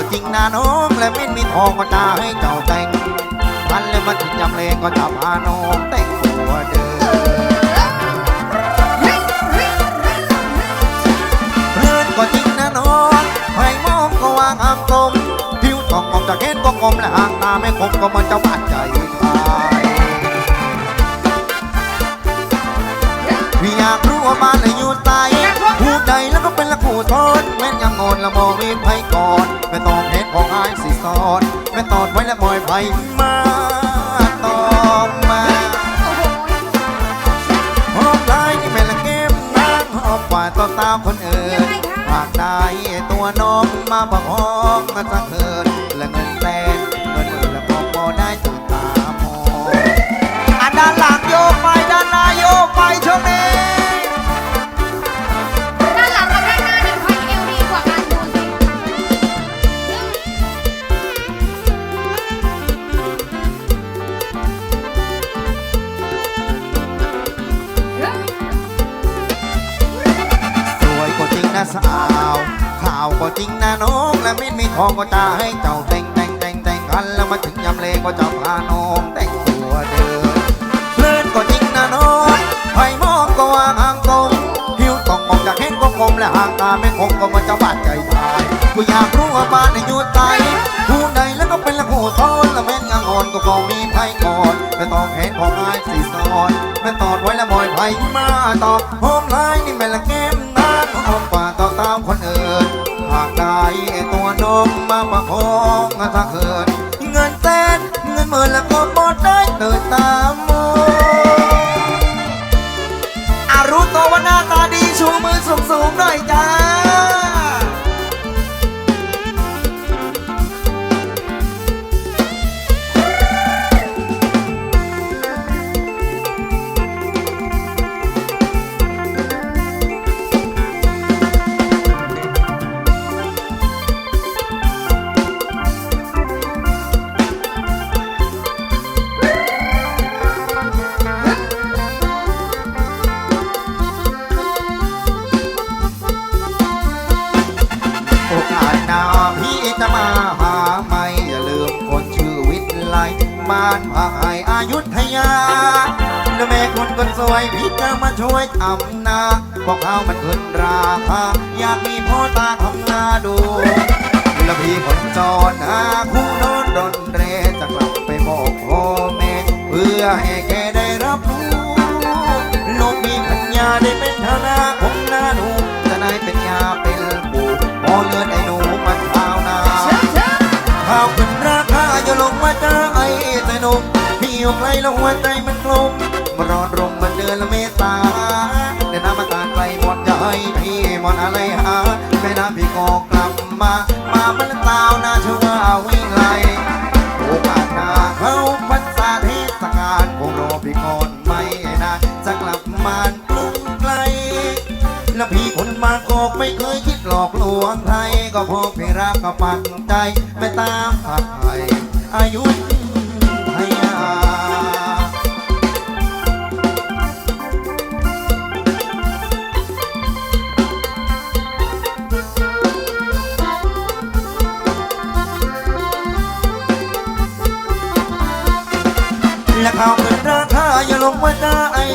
ก็จริงนะน้องและไม่มีทองก็จะให้เจ้าแต่งพันแล้วมันถึงยำเลงก็จะพาน้องแต่งตัวเดินเพื่อนก็จริงนะน้องให้มองก็วางอามตรงผิวทองออกจาเห็นก็กลมและหางตาไม่คมก็มันจ้าบ้านใจตายพี่อยากรู้ว่าบ้าน อยไผมาตอมมาหอมลายนี่แม่ละเกมนางหอมกว่าต่อตามคนอื่นหากได้ตัวน้องมาประคองมาสักเคิน ว้มอยไผ่มาตอบหอมลายนี่แม่ละเกมนานหอมกว่าต่อตามคนอื่นหากได้ตัวนมมาประคองถ้าเขินเงินแสนเงินหมื่นแล้วก็บดได้เติดตามมออารู้ตัวว่าหน้าตาดีชูมือสูงสูงหน่อยจ้าานพักไออายุทยาแล้วแม่คนคนสวยพี่จะมาช่วยทำนาพวกเขามันขึ้นราคาอยากมีพ่อตาทำนาดูแล้วพี่คนจรหาคู่นอนรนเรจะกลับไปบอกพ่อแม่เพื่อให้แกได้รับรู้ลูกมีปัญญาได้เป็นทนาของนาหนูจะได้เป็นยาเป็นปู่พอเลือดไอ อยู่ไกลแล้วหัวใจมันกลมมารอนรงมันเดือนละเมษาเดินน้ำมาตาไกลหมดให้พี่หมดอะไรหาแม่น้ำพี่ก็กลับมา มามันตาวนาชว่าวิ่งไลโอกาสหน้าเขาพันษาเทศกาลคงรอพี่ก่อนไม่นานจะกลับมากรุงไกลแล้วพี่คนบางกกไม่เคยคิดหลอกลวงใครก็เพราะพี่รักก็ปักใจไม่ตามผักไทยอายุ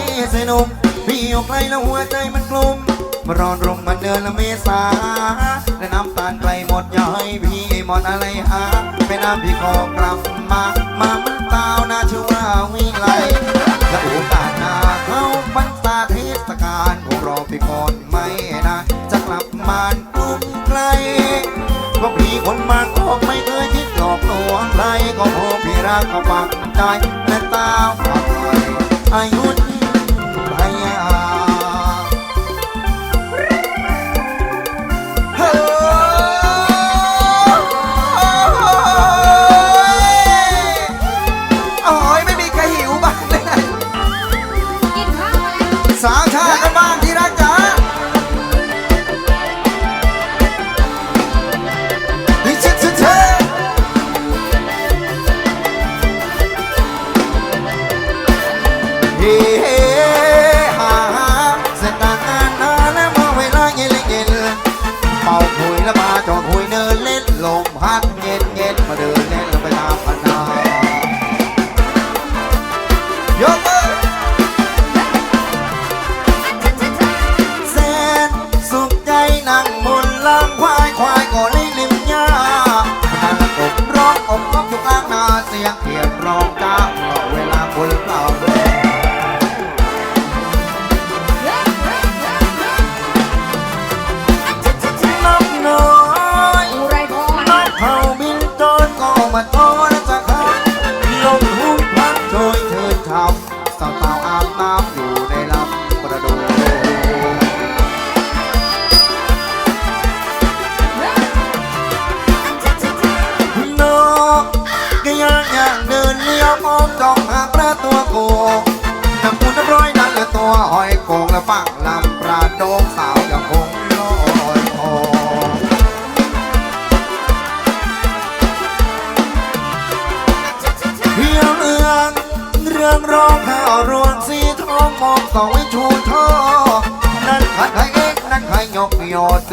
จ้าไอ้เสนุมพี่อยู่ไกลแล้วหัวใจมันกลุ่มมารอนรงมันเดือนละเมษาและน้ำตาลไกลหมดอย่าให้พี่หมดอะไรหาไปน้ำพี่ขอกลับมา มามันตาวนาชื่อว่าวิไล่และโอกาสหน้าเขาปันตาเทศกาลคงรอพี่ก่อนไม่นะจะกลับมานกรุงไกลก็พี่คนมาก็ไม่เคยคิดหลอกลวงใครก็พบพี่รักก็ปักใจและตาฝักใฝ่อายุ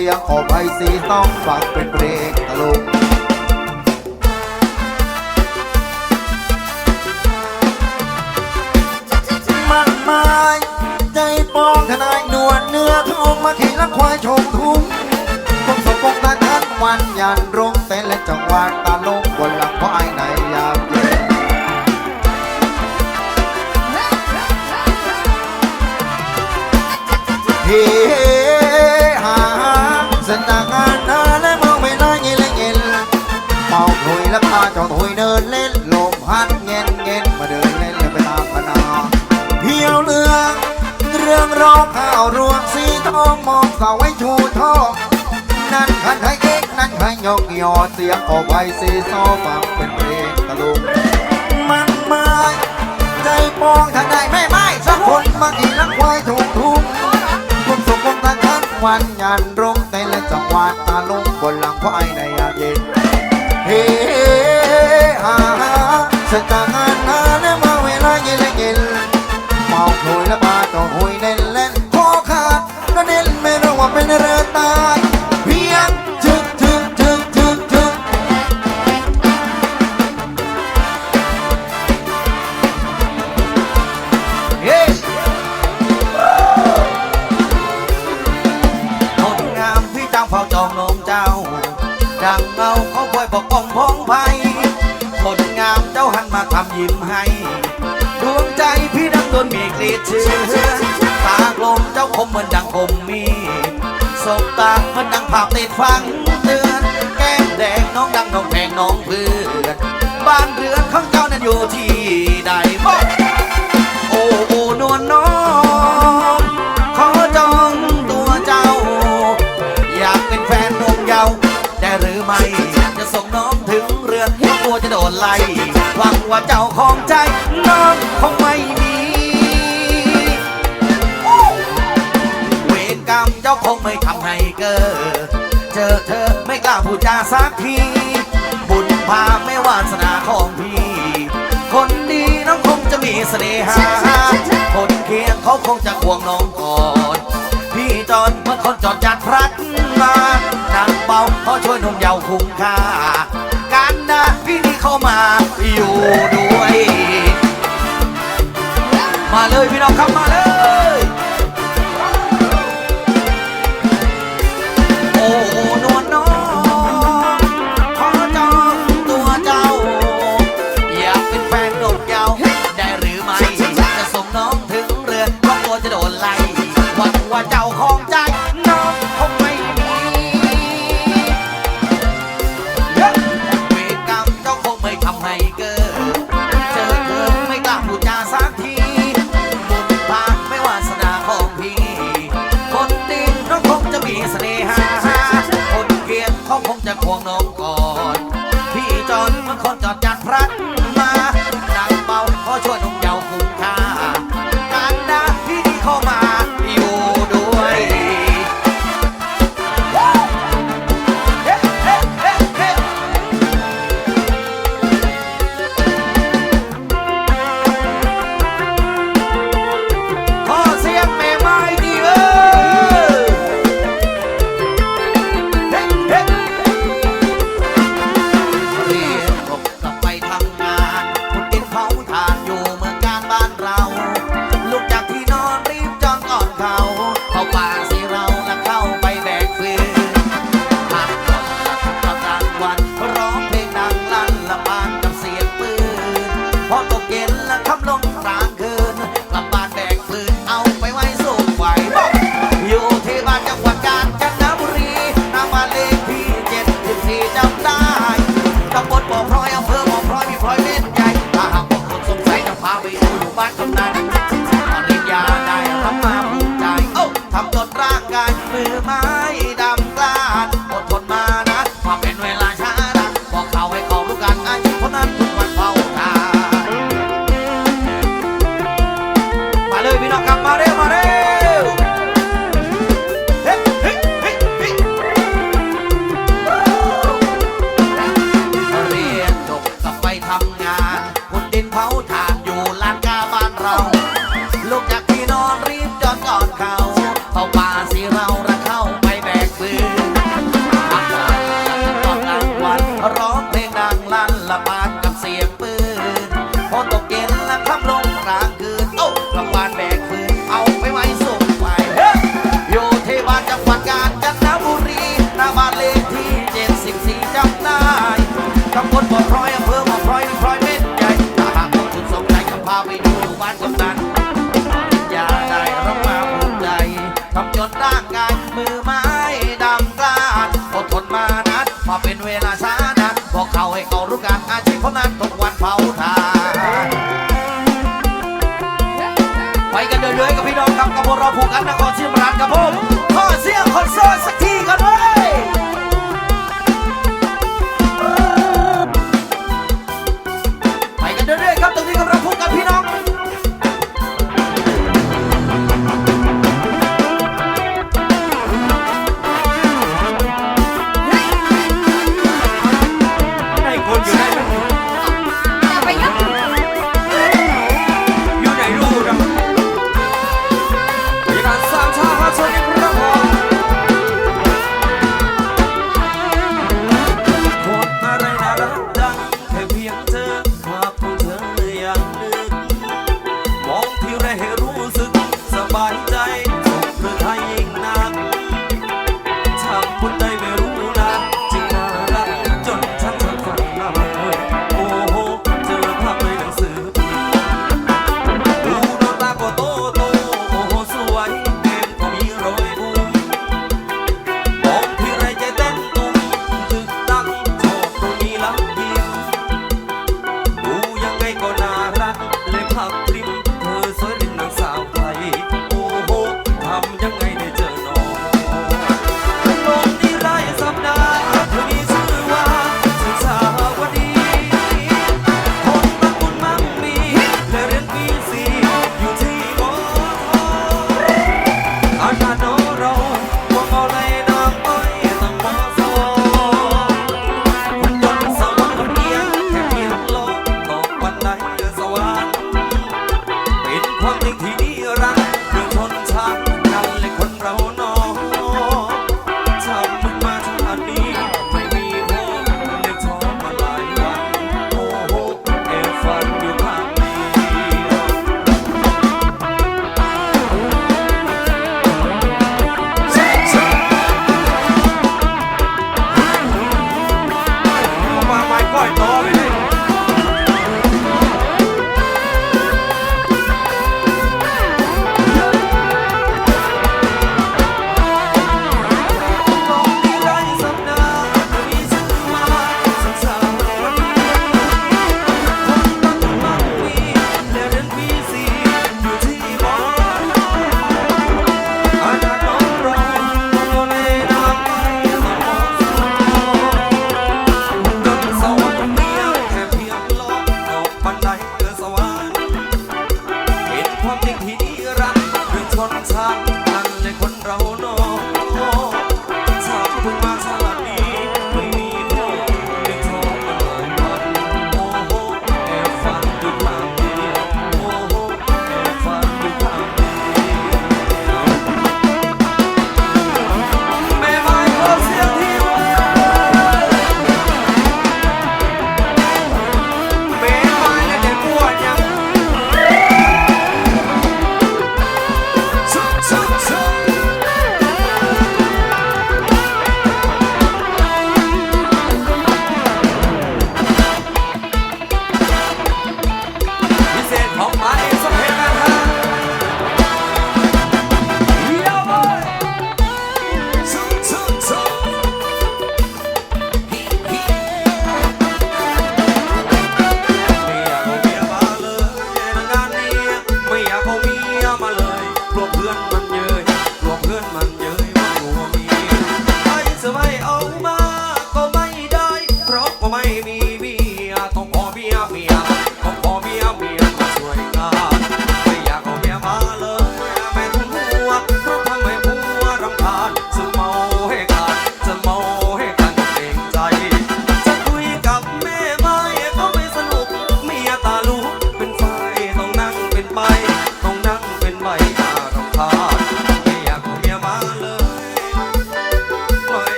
สียงขอไปสีต้องฟังเป็นเพลงตลกมันไม้ใจปองทนายนวดเนื้อทองมาขี่ลังควายชมทุ่งคงสมปองตาทันวันยันร มาไว้ชูท่อ นั่นขันให้เก๊กนั่นให้ยกยอเสียงออกไปสีซอฟังเป็นเพลงตะลุงมันมาใจปองทางใดไม่ไม่สักคนมากี่ลักควายถูกทุกทุกสุขคงทันทันวันยันรงในและจังหวัดตาลุงบนหลังควายในยามเย็นเฮ้ฮาสตางานนาและมาเวลาเย็นเย็นเมาคุยและปาต้อหุย ยิ้มให้ดวงใจพี่ดังตนมีกลีดเชื้อตากลมเจ้าคมเหมือนดังคมมีสบตาเหมือนดังภาพติดฟังเตือนแก้มแดงน้องดังน้องแพงน้องเพื่อนบ้านเรือนของเจ้านั้นอยู่ที่ใดบอกโอ้โอนวลน้องขอจองตัวเจ้า อยากเป็นแฟนนมเยาว์ได้หรือไม่ จะส่งน้องถึงเรือนเพราะกลัวจะโดนไล่ หวังว่าเจ้าของใจน้องคงไม่มี เวรกรรมเจ้าคงไม่ทำให้เกิด เจอเธอไม่กล้าพูดจาสักที บุญพาไม่วาสนาของพี่ คนดีน้องคงจะมีเสน่หา คนเคียงเขาคงจะควงน้องก่อน พี่จอนเมื่อคนจอดจัดพลัดมานางเบาเขาช่วยหนุ่มเยาว์คุ้มค่าการนั เข้ามาอยู่ด้วย มาเลยพี่น้องครับมาเลย ให้เอารู้การอาชีพเขางนานทุกวันเผาทานไปกันเรื่อยๆกับพี่น้องครับกับพวกเราผูกกันนครเชียงรายกับผมขอเสียงคอนเสิร์ตสักทีกันเลย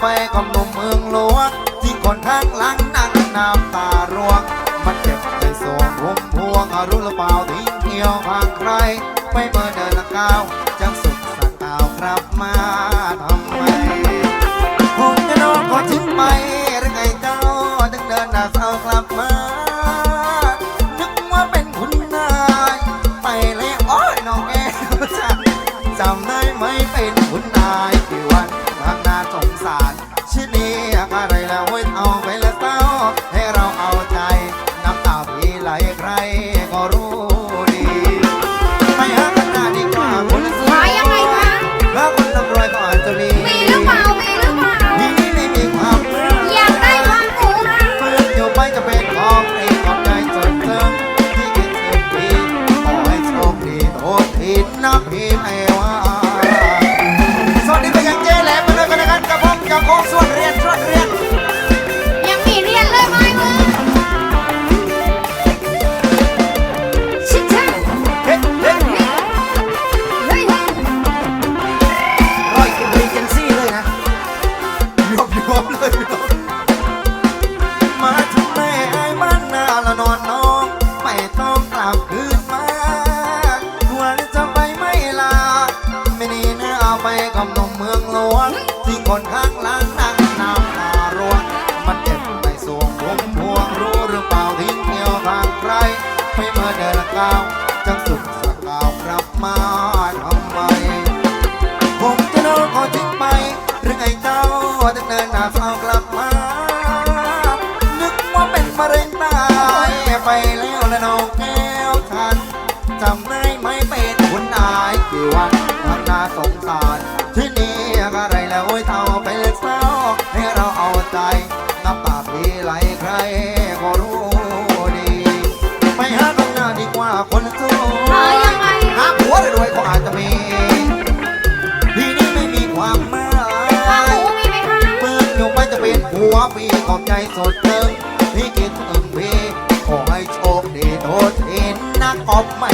ไปของหนุ่มเมืองหลวงที่คนข้างหลังนั่งน้ำตาร่วง มันเจ็บในสวงผมพวงรู้หรือเปล่าทิ้งเที่ยวพา ให้เราเอาใจน้ำตาพี่ไหลใครก็รู้ดี ไปหาคนน้าดีกว่าคนสวยหาผัวรวยก็อาจจะมีที่นี้ไม่มีความหมายเมื่อย่ไปจะเป็นผัวพี่ขอบใจสดเติมพี่กินเอิมีขอให้โชคดีโทษเห็นนักอบไม่